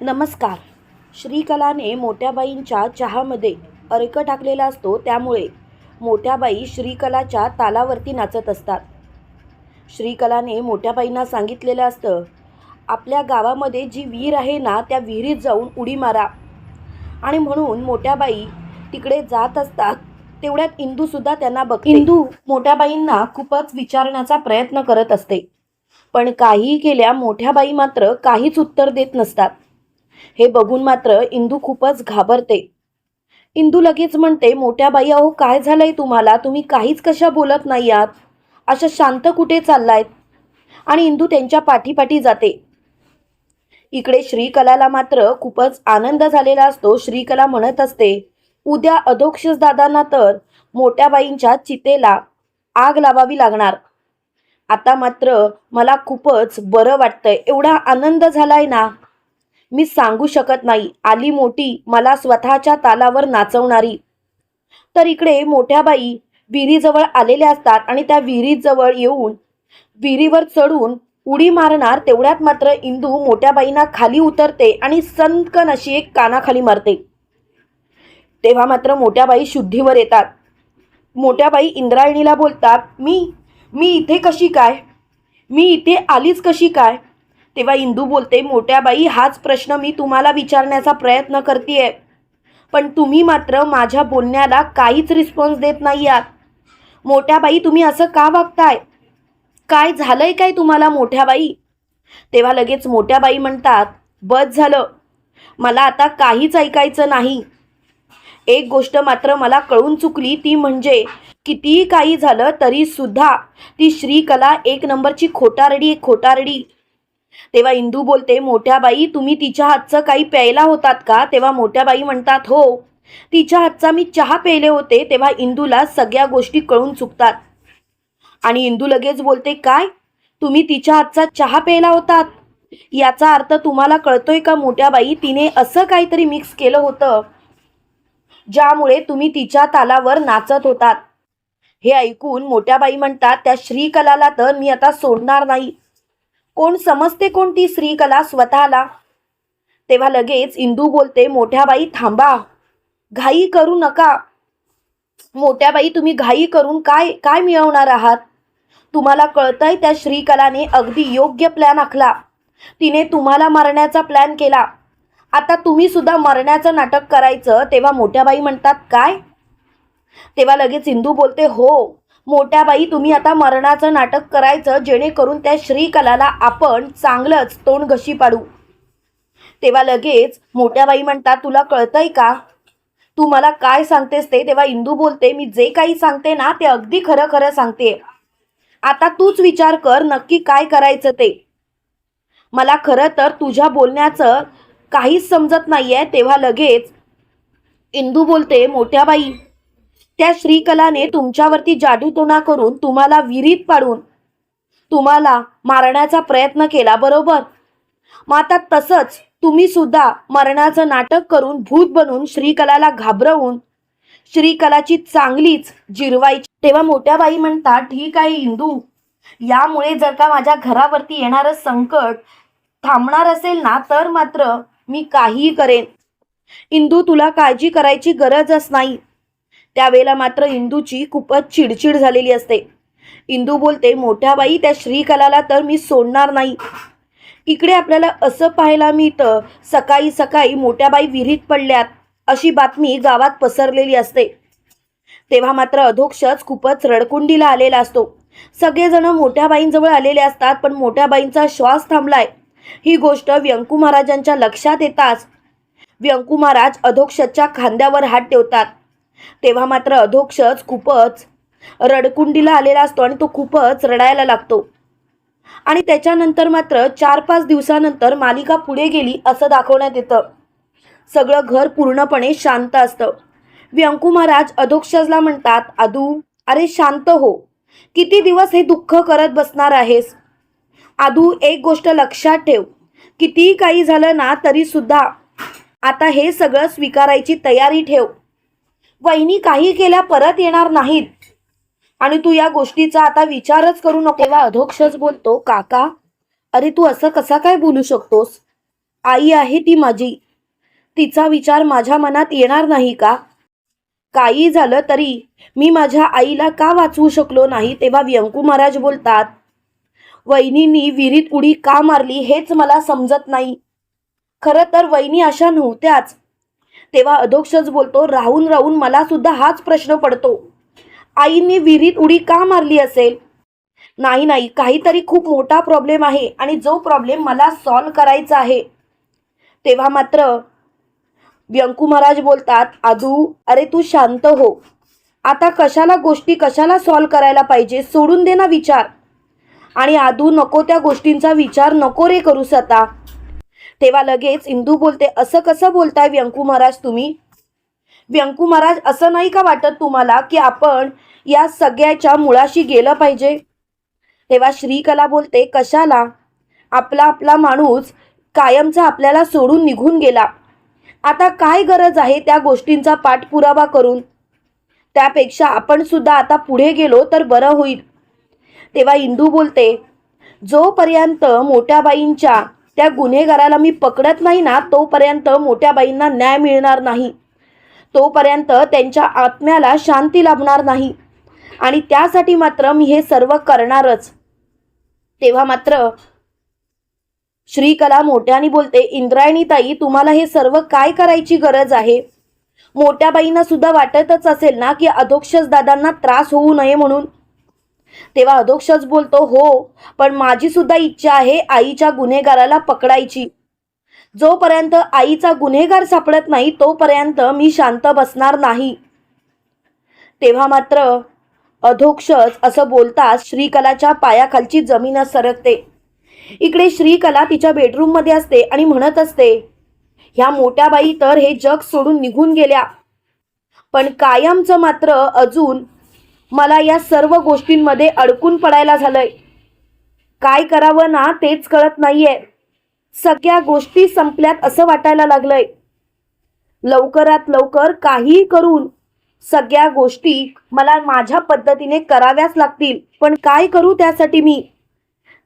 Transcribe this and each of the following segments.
नमस्कार. श्रीकलाने मोठ्याबाईंच्या चहामध्ये अर्क टाकलेला असतो त्यामुळे मोठ्याबाई श्रीकलाच्या तालावरती नाचत असतात. श्रीकलाने मोठ्याबाईंना सांगितलेलं असतं आपल्या गावामध्ये जी विहीर आहे ना त्या विहिरीत जाऊन उडी मारा. आणि म्हणून मोठ्याबाई तिकडे जात असतात तेवढ्यात इंदूसुद्धा त्यांना बघ इंदू मोठ्याबाईंना खूपच विचारण्याचा प्रयत्न करत असते. पण काही केल्या मोठ्याबाई मात्र काहीच उत्तर देत नसतात. हे बघून मात्र इंदू खूपच घाबरते. इंदू लगेच म्हणते मोठ्या बाई अहो काय झालंय तुम्हाला? तुम्ही काहीच कशा बोलत नाही आहात? अशा शांत कुठे चाललायत? आणि इंदू त्यांच्या पाठीपाठी जाते. इकडे श्रीकलाला मात्र खूपच आनंद झालेला असतो. श्रीकला म्हणत असते उद्या अधोक्षस दादांना तर मोठ्या बाईंच्या चितेला आग लावावी लागणार. आता मात्र मला खूपच बरं वाटतंय. एवढा आनंद झालाय ना? मी सांगू शकत नाही. आली मोठी मला स्वतःच्या तालावर नाचवणारी. तर इकडे मोठ्या बाई विहिरीजवळ आलेल्या असतात आणि त्या विहिरीजवळ येऊन विहिरीवर चढून उडी मारणार तेवढ्यात मात्र इंदू मोठ्या बाईंना खाली उतरते आणि संकन अशी एक कानाखाली मारते. तेव्हा मात्र मोठ्या बाई शुद्धीवर येतात. मोठ्या बाई इंद्रायणीला बोलतात मी मी इथे कशी काय? मी इथे आलीच कशी काय? तेव्हा इंदू बोलते मोठ्या बाई हाच प्रश्न मी तुम्हाला विचारण्याचा प्रयत्न करते पण तुम्ही मात्र माझ्या बोलण्याला काहीच रिस्पॉन्स देत नाही आहात. मोठ्या बाई तुम्ही असं का वागताय? काय झालंय काय तुम्हाला मोठ्या बाई? तेव्हा लगेच मोठ्या बाई म्हणतात बस झालं. मला आता काहीच ऐकायचं नाही. एक गोष्ट मात्र मला कळून चुकली ती म्हणजे कितीही काही झालं तरीसुद्धा ती श्रीकला एक नंबरची खोटारडी खोटारडी. तेव्हा इंदू बोलते मोठ्या बाई तुम्ही तिच्या हातचं काही प्यायला होतात का? तेव्हा मोठ्या बाई म्हणतात हो. तिच्या हातचा मी चहा प्यायले होते. तेव्हा इंदूला सगळ्या गोष्टी कळून चुकतात. आणि इंदू लगेच बोलते काय? तुम्ही तिच्या हातचा चहा प्यायला होतात? याचा अर्थ तुम्हाला कळतोय का मोठ्या बाई तिने असं काहीतरी मिक्स केलं होतं ज्यामुळे तुम्ही तिच्या तालावर नाचत होतात? हे ऐकून मोठ्या बाई म्हणतात त्या श्रीकलाला तर मी आता सोडणार नाही. कोण समजते कोण ती श्रीकला स्वतःला? तेव्हा लगेच इंदू बोलते मोठ्या बाई थांबा. घाई करू नका. मोठ्या बाई तुम्ही घाई करून काय काय मिळवणार आहात? तुम्हाला कळतंय त्या श्रीकलाने अगदी योग्य प्लॅन आखला. तिने तुम्हाला मारण्याचा प्लॅन केला. आता तुम्ही सुद्धा मरण्याचं नाटक करायचं तेव्हा मोठ्या बाई म्हणतात काय? तेव्हा लगेच इंदू बोलते हो. मोठ्या बाई तुम्ही आता मरणाचं नाटक करायचं जेणेकरून त्या श्रीकलाला आपण चांगलंच तोंड घशी पाडू. तेव्हा लगेच मोठ्या बाई म्हणतात तुला कळतंय का? तू मला काय सांगतेस ते? तेव्हा इंदू बोलते मी जे काही सांगते ना ते अगदी खरं खरं सांगते. आता तूच विचार कर नक्की काय करायचं ते. मला खरं तर तुझ्या बोलण्याचं काहीच समजत नाहीये. तेव्हा लगेच इंदू बोलते मोठ्या बाई त्या श्रीकलाने तुमच्यावरती जादूटोणा करून तुम्हाला विहिरीत पाडून तुम्हाला मारण्याचा प्रयत्न केला बरोबर? मग आता तसंच तुम्ही सुद्धा मरणाचं नाटक करून भूत बनून श्रीकलाला घाबरवून श्रीकलाची चांगलीच जिरवायची. तेव्हा मोठ्या बाई म्हणतात ठीक आहे इंदू. यामुळे जर का माझ्या घरावरती येणारं संकट थांबणार असेल ना तर मात्र मी काहीही करेन. इंदू तुला काळजी करायची गरजच नाही. त्यावेळेला मात्र इंदूची खूपच चिडचिड झालेली असते. इंदू बोलते मोठ्या बाई त्या श्रीकलाला तर मी सोडणार नाही. इकडे आपल्याला असं पाहायला मिळतं सकाळी सकाळी मोठ्या बाई विहिरीत पडल्यात अशी बातमी गावात पसरलेली असते. तेव्हा मात्र अधोक्षच खूपच रडकुंडीला आलेला असतो. सगळेजण मोठ्या बाईंजवळ आलेले असतात पण मोठ्या बाईंचा श्वास थांबलाय. ही गोष्ट व्यंकू महाराजांच्या लक्षात येताच. व्यंकू महाराज अधोक्षच्या खांद्यावर हात ठेवतात. तेव्हा मात्र अधोक्षच खूपच रडकुंडीला आलेला असतो आणि तो खूपच रडायला लागतो. आणि त्याच्यानंतर मात्र चार पाच दिवसानंतर मालिका पुढे गेली असं दाखवण्यात येतं. सगळं घर पूर्णपणे शांत असतं. व्यंकू महाराज अधोक्षजला म्हणतात आदू अरे शांत हो. किती दिवस हे दुःख करत बसणार आहेस? आदू एक गोष्ट लक्षात ठेव. कितीही काही झालं ना तरी सुद्धा आता हे सगळं स्वीकारायची तयारी ठेव. वहिनी काही केल्या परत येणार नाहीत. आणि तू या गोष्टीचा आता विचारच करू नको. तेव्हा अधोक्षच बोलतो काका अरे तू असं कसा काय बोलू शकतोस? आई आहे ती माझी. तिचा विचार माझ्या मनात येणार नाही का? काही झालं तरी मी माझ्या आईला का वाचवू शकलो नाही? तेव्हा व्यंकू महाराज बोलतात वहिनींनी विहिरीत उडी का मारली हेच मला समजत नाही. खरं तर वहिनी अशा नव्हत्याच. तेव्हा अधोक्षच बोलतो राहून राहून मला सुद्धा हाच प्रश्न पडतो. आईने विहिरीत उडी का मारली असेल? नाही नाही काहीतरी खूप मोठा प्रॉब्लेम आहे आणि जो प्रॉब्लेम मला सॉल्व करायचा आहे. तेव्हा मात्र व्यंकू महाराज बोलतात आजू अरे तू शांत हो. आता कशाला गोष्टी कशाला सॉल्व करायला पाहिजे सोडून दे ना विचार. आणि आदू नको त्या गोष्टींचा विचार नको रे करूस आता. तेव्हा लगेच इंदू बोलते असं कसं बोलताय व्यंकू महाराज तुम्ही? व्यंकू महाराज असं नाही का वाटत तुम्हाला की आपण या सगळ्याच्या मुळाशी गेलं पाहिजे? तेव्हा श्रीकला बोलते कशाला? आपला आपला माणूस कायमचा आपल्याला सोडून निघून गेला. आता काय गरज आहे त्या गोष्टींचा पाठपुरावा करून? त्यापेक्षा आपण सुद्धा आता पुढे गेलो तर बरं होईल. तेव्हा इंदू बोलते जोपर्यंत मोठ्या बाईंच्या त्या गुन्हेगाराला मी पकडत नाही ना तोपर्यंत मोठ्या बाईंना न्याय मिळणार नाही. तोपर्यंत त्यांच्या आत्म्याला शांती लाभणार नाही. आणि त्यासाठी मात्र मी हे सर्व करणारच. तेव्हा मात्र श्रीकला मोठ्याने बोलते इंद्रायणी ताई तुम्हाला हे सर्व काय करायची गरज आहे? मोठ्या बाईंना सुद्धा वाटतच असेल ना की अधोक्षस दादांना त्रास होऊ नये म्हणून? तेव्हा अधोक्षच बोलतो हो पण माझी सुद्धा इच्छा आहे आईच्या गुन्हेगाराला पकडायची. जोपर्यंत आईचा गुन्हेगार सापडत नाही तोपर्यंत मी शांत बसणार नाही. तेव्हा मात्र अधोक्षच असं बोलताच श्रीकलाच्या पायाखालची जमीन सरकते. इकडे श्रीकला तिच्या बेडरूममध्ये असते आणि म्हणत असते ह्या मोठ्या बाई तर हे जग सोडून निघून गेल्या. पण कायमचं मात्र अजून मला या सर्व गोष्टींमध्ये अडकून पडायला झालंय. काय करावं ना तेच कळत नाहीये. सगळ्या गोष्टी संपल्यात असं वाटायला लागलंय. लवकरात लवकर काहीही करून सगळ्या गोष्टी मला माझ्या पद्धतीने कराव्याच लागतील. पण काय करू त्यासाठी मी?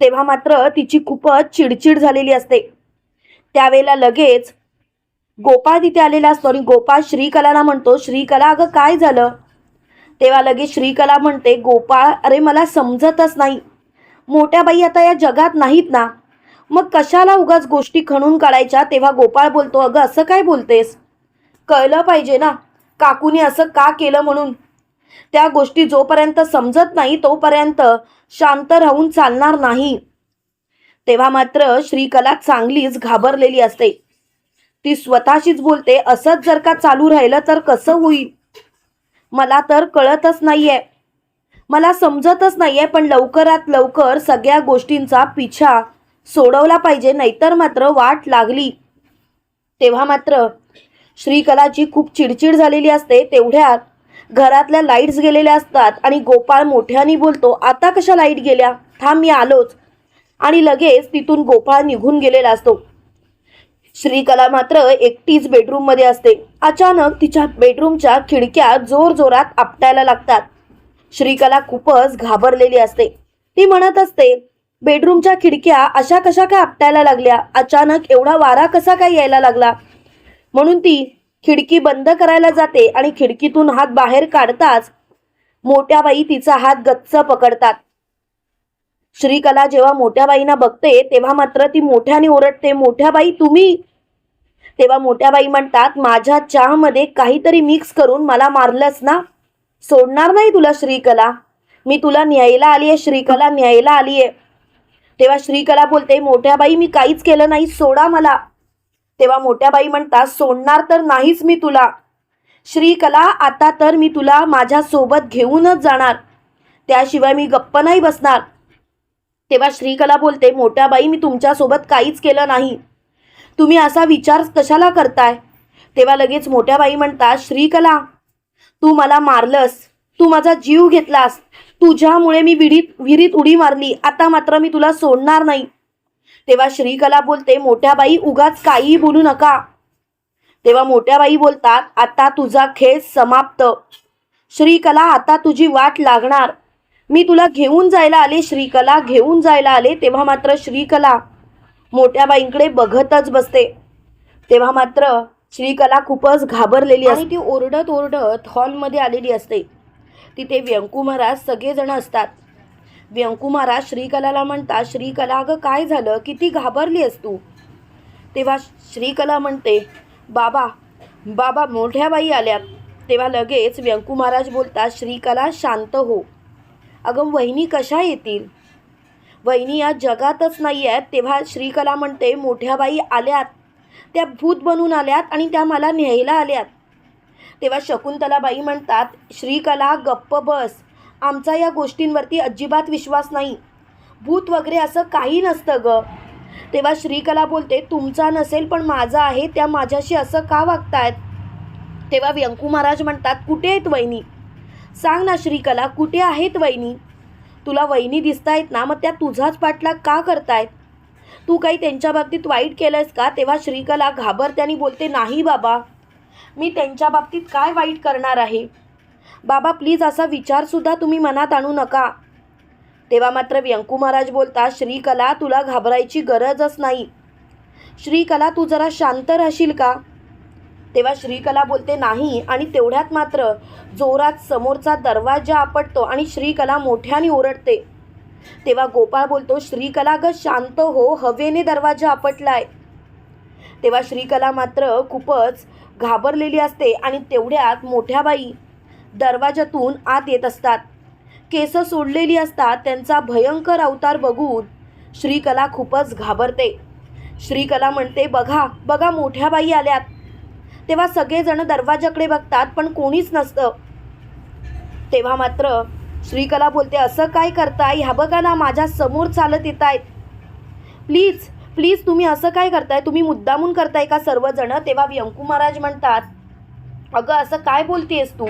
तेव्हा मात्र तिची खूपच चिडचिड झालेली असते. त्यावेळेला लगेच गोपाळ तिथे आलेला असतो आणि गोपाळ श्रीकलाला म्हणतो श्रीकला अगं काय झालं? तेव्हा लगेच श्रीकला म्हणते गोपाळ अरे मला समजतच नाही. मोठ्या बाई आता या जगात नाहीत ना. मग कशाला उगाच गोष्टी खणून काढायच्या? तेव्हा गोपाळ बोलतो अगं असं काय बोलतेस? कळलं पाहिजे ना. काकूने असं का केलं म्हणून? त्या गोष्टी जोपर्यंत समजत नाही तोपर्यंत शांत राहून चालणार नाही. तेव्हा मात्र श्रीकला चांगलीच घाबरलेली असते. ती स्वतःशीच बोलते असंच जर का चालू राहिलं तर कसं होईल? मला तर कळतच नाहीये. मला समजतच नाहीये पण लवकरात लवकर सगळ्या गोष्टींचा पिछा सोडवला पाहिजे नाहीतर मात्र वाट लागली. तेव्हा मात्र श्रीकलाची खूप चिडचिड झालेली असते तेवढ्यात घरातल्या लाईट्स गेलेल्या असतात आणि गोपाळ मोठ्याने बोलतो आता कशा लाइट गेल्या? थांब मी आलोच. आणि लगेच तिथून गोपाळ निघून गेलेला असतो. श्रीकला मात्र एकटीच बेडरूममध्ये असते. अचानक तिच्या बेडरूमच्या खिडक्या जोर जोरात आपटायला लागतात. श्रीकला खूपच घाबरलेली असते. ती म्हणत असते बेडरूमच्या खिडक्या अशा कशा काय आपटायला लागल्या? अचानक एवढा वारा कसा काय यायला लागला? म्हणून ती खिडकी बंद करायला जाते आणि खिडकीतून हात बाहेर काढताच मोठ्या बाई तिचा हात गच्च पकडतात. श्रीकला जेव्हा मोठ्या बाईंना बघते तेव्हा मात्र ती मोठ्याने ओरडते मोठ्या बाई तुम्ही? तेव्हा मोठ्या बाई म्हणतात माझ्या चहामध्ये काहीतरी मिक्स करून मला मारलंस ना? सोडणार नाही तुला श्रीकला. मी तुला न्यायला आली आहे श्रीकला न्यायला आली आहे तेव्हा श्रीकला बोलते मोठ्या बाई मी काहीच केलं नाही सोडा मला. तेव्हा मोठ्या बाई म्हणतात सोडणार तर नाहीच मी तुला. श्रीकला आता तर मी तुला माझ्या सोबत घेऊनच जाणार. त्याशिवाय मी गप्प नाही बसणार. तेव्हा श्रीकला बोलते मोठ्या बाई मी तुमच्यासोबत काहीच केलं नाही. तुम्ही असा विचार कशाला करताय? तेव्हा लगेच मोठ्या बाई म्हणतात श्रीकला तू मला मारलंस. तू माझा जीव घेतलास. तुझ्यामुळे मी विहिरीत विहिरीत उडी मारली. आता मात्र मी तुला सोडणार नाही. तेव्हा श्रीकला बोलते मोठ्या बाई उगाच काही बोलू नका. तेव्हा मोठ्या बाई बोलतात आता तुझा खेळ समाप्त. श्रीकला आता तुझी वाट लागणार. मी तुला घेऊन जायला आले श्रीकला घेऊन जायला आले तेव्हा मात्र श्रीकला मोठ्या बाईंकडे बघतच बसते. तेव्हा मात्र श्रीकला खूपच घाबरलेली आणि ती ओरडत ओरडत हॉलमध्ये आलेली असते. तिथे व्यंकू महाराज सगळेजण असतात. व्यंकू महाराज श्रीकलाला म्हणतात श्रीकला अगं काय झालं? किती घाबरली आहेस तू? तेव्हा श्रीकला म्हणते बाबा बाबा मोठ्या बाई आल्यात. तेव्हा लगेच व्यंकू महाराज बोलतात श्रीकला शांत हो. अगं वहिनी कशा येतील? वहिनी या जगातच नाही आहेत तेव्हा श्रीकला म्हणते मोठ्या बाई आल्यात. त्या भूत बनून आल्यात आणि त्या मला न्यायला आल्यात. तेव्हा शकुंतलाबाई म्हणतात श्रीकला गप्प बस. आमचा या गोष्टींवरती अजिबात विश्वास नाही. भूत वगैरे असं काही नसतं ग. तेव्हा श्रीकला बोलते तुमचा नसेल पण माझा आहे. त्या माझ्याशी असं का वागतायत? तेव्हा व्यंकू महाराज म्हणतात कुठे आहेत वहिनी? सांग ना श्रीकला कुठे आहेत वहिनी? तुला वहिनी दिसतायत ना मग त्या तुझाच पाठलाग का करतायत? तू काही त्यांच्या बाबतीत वाईट केलंयस का? तेव्हा श्रीकला घाबरत्याने बोलते नाही बाबा. मी त्यांच्या बाबतीत काय वाईट करणार आहे? बाबा प्लीज असा विचारसुद्धा तुम्ही मनात आणू नका. तेव्हा मात्र व्यंकू महाराज बोलता श्रीकला तुला घाबरायची गरजच नाही. श्रीकला तू जरा शांत राहशील का? तेव्हा श्रीकला बोलते नाही. आणि तेवढ्यात मात्र जोरात समोरचा दरवाजा आपटतो आणि श्रीकला मोठ्याने ओरडते. तेव्हा गोपाळ बोलतो श्रीकला ग शांत हो हवेने दरवाजा आपटलाय. तेव्हा श्रीकला मात्र खूपच घाबरलेली असते आणि तेवढ्यात मोठ्या बाई दरवाजातून आत येत असतात. केस सोडलेली असतात त्यांचा भयंकर अवतार बघून श्रीकला खूपच घाबरते. श्रीकला म्हणते बघा बघा मोठ्या बाई आल्यात. तेव्हा सगळेजण दरवाजाकडे बघतात पण कोणीच नसतं. तेव्हा मात्र श्रीकला बोलते असं काय करताय? ह्या बघा ना माझ्यासमोर चालत येत आहेत प्लीज प्लीज तुम्ही असं काय करताय? तुम्ही मुद्दामून करताय का सर्वजण? तेव्हा व्यंकू महाराज म्हणतात अगं असं काय बोलतेस तू?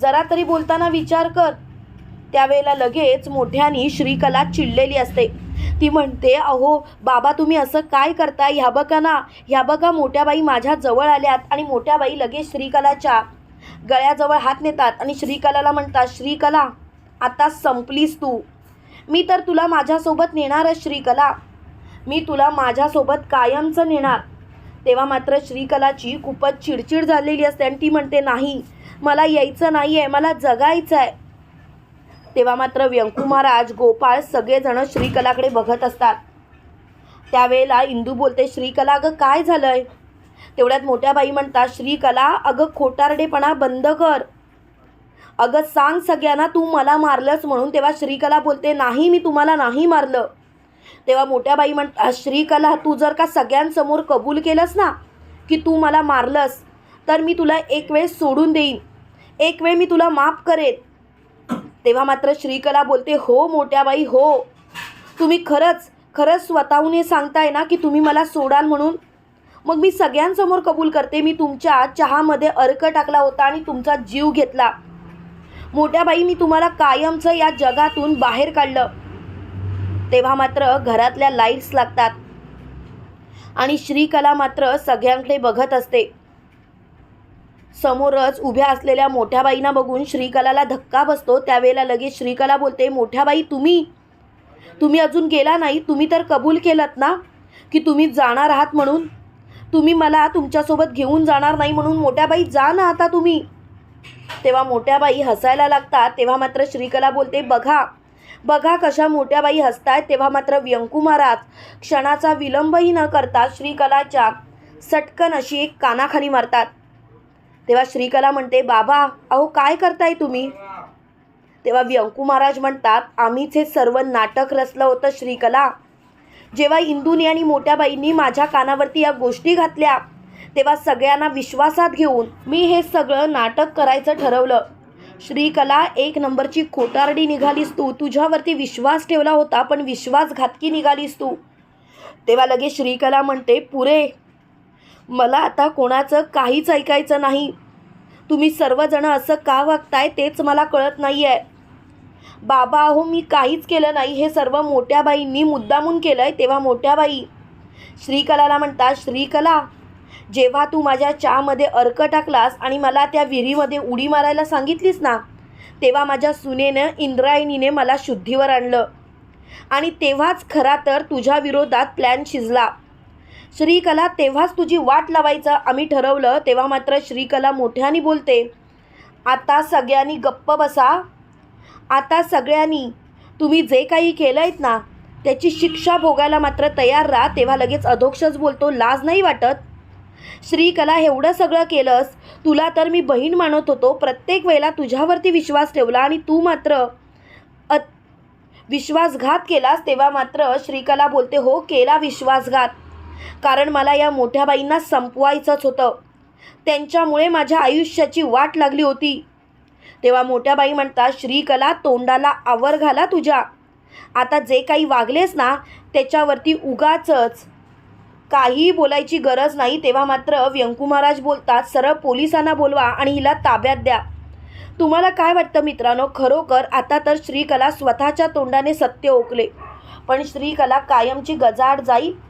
जरा तरी बोलताना विचार कर. त्यावेळेला लगेच मोठ्यानी श्रीकला चिडलेली असते. ती म्हणते अहो बाबा तुम्ही असं काय करताय? ह्या बघा ना ह्या बघा मोठ्या बाई माझ्या जवळ आल्यात आणि मोठ्या बाई लगेच श्रीकलाच्या गळ्याजवळ हात नेतात आणि श्रीकलाला म्हणतात श्रीकला आता संपलीस तू. मी तर तुला माझ्यासोबत नेणारच श्रीकला. मी तुला माझ्यासोबत कायमचं नेणार. तेव्हा मात्र श्रीकलाची खूपच चिडचिड झालेली असते आणि ती म्हणते नाही मला यायचं नाही आहे मला जगायचं आहे तेव्हा मात्र व्यंकू महाराज गोपाळ सगळेजण श्रीकलाकडे बघत असतात. त्यावेळेला इंदू बोलते श्रीकला अगं काय झालंय? तेवढ्यात मोठ्या बाई म्हणतात श्रीकला अगं खोटारडेपणा बंद कर. अगं सांग सगळ्यांना तू मला मारलंस म्हणून तेव्हा श्रीकला बोलते नाही मी तुम्हाला नाही मारलं. तेव्हा मोठ्या बाई म्हणतात श्रीकला तू जर का सगळ्यांसमोर कबूल केलंस ना की तू मला मारलंस तर मी तुला एक वेळ सोडून देईन. एक वेळ मी तुला माफ करेन. तेव्हा मात्र श्रीकला बोलते हो मोठ्या बाई हो. तुम्ही खरंच खरंच स्वतःहून हे सांगताय ना की तुम्ही मला सोडाल म्हणून? मग मी सगळ्यांसमोर कबूल करते. मी तुमच्या चहामध्ये अर्क टाकला होता आणि तुमचा जीव घेतला. मोठ्या बाई मी तुम्हाला कायमचं या जगातून बाहेर काढलं. तेव्हा मात्र घरातल्या लाईट्स लागतात. आणि श्रीकला मात्र सगळ्यांकडे बघत असते. समोरच उभ्या असलेल्या मोठ्या बाईंना बघून श्रीकलाला धक्का बसतो. त्यावेळेला लगेच श्रीकला बोलते मोठ्या बाई तुम्ही? तुम्ही अजून गेला नाही? तुम्ही तर कबूल केलात ना की तुम्ही जाणार आहात म्हणून? तुम्ही मला तुमच्यासोबत घेऊन जाणार नाही म्हणून मोठ्याबाई जा ना आता तुम्ही. तेव्हा मोठ्याबाई हसायला लागतात. तेव्हा मात्र श्रीकला बोलते बघा बघा कशा मोठ्याबाई हसतायत. तेव्हा मात्र व्यंकू महाराज क्षणाचा विलंबही न करता श्रीकलाच्या सटकन अशी एक कानाखाली मारतात. तेव्हा श्रीकला म्हणते बाबा अहो काय करताय तुम्ही? तेव्हा व्यंकू महाराज म्हणतात आम्हीच हे सर्व नाटक रचलं होतं श्रीकला. जेव्हा इंदूनी आणि मोठ्या बाईंनी माझ्या कानावरती या गोष्टी घातल्या तेव्हा सगळ्यांना विश्वासात घेऊन मी हे सगळं नाटक करायचं ठरवलं. श्रीकला एक नंबरची खोटारडी निघालीस तू. तुझ्यावरती विश्वास ठेवला होता पण विश्वासघातकी निघालीस तू. तेव्हा लगेच श्रीकला म्हणते पुरे मला आता कोणाचं काहीच ऐकायचं नाही. तुम्ही सर्वजण असं का वागताय तेच मला कळत नाही आहे बाबा अहो मी काहीच केलं नाही. हे सर्व मोठ्या बाईंनी मुद्दामून केलं आहे तेव्हा मोठ्या बाई श्रीकलाला म्हणतात श्रीकला जेव्हा तू माझ्या चहामध्ये अर्क टाकलास आणि मला त्या विहिरीमध्ये उडी मारायला सांगितलीस ना तेव्हा माझ्या सुनेनं इंद्रायणीने मला शुद्धीवर आणलं. आणि तेव्हाच खरा तर तुझ्या विरोधात प्लॅन शिजला. श्रीकला तेव्हाच तुझी वाट लावायचं आम्ही ठरवलं तेव्हा मात्र श्रीकला मोठ्याने बोलते आता सगळ्यांनी गप्प बसा. आता सगळ्यांनी तुम्ही जे काही केलं आहेत ना त्याची शिक्षा भोगायला मात्र तयार राहा तेव्हा लगेच अधोक्षच बोलतो लाज नाही वाटत? श्रीकला एवढं सगळं केलंस तुला तर मी बहीण मानत होतो प्रत्येक वेळेला तुझ्यावरती विश्वास ठेवला आणि तू मात्र अत विश्वासघात केलास तेव्हा मात्र श्रीकला बोलते हो केला विश्वासघात. कारण मला या मोठ्या बाईंना संपवायचंच होतं. त्यांच्यामुळे माझ्या आयुष्याची वाट लागली होती. तेव्हा मोठ्या बाई म्हणतात श्रीकला तोंडाला आवर घाला तुझ्या. आता जे काही वागलेस ना त्याच्यावरती उगाचच. काहीही बोलायची गरज नाही तेव्हा मात्र व्यंकू महाराज बोलतात सरळ पोलिसांना बोलवा आणि हिला ताब्यात द्या. तुम्हाला काय वाटतं मित्रांनो? खरोखर आता तर श्रीकला स्वतःच्या तोंडाने सत्य ओकले. पण श्रीकला कायमची गजाड जाईल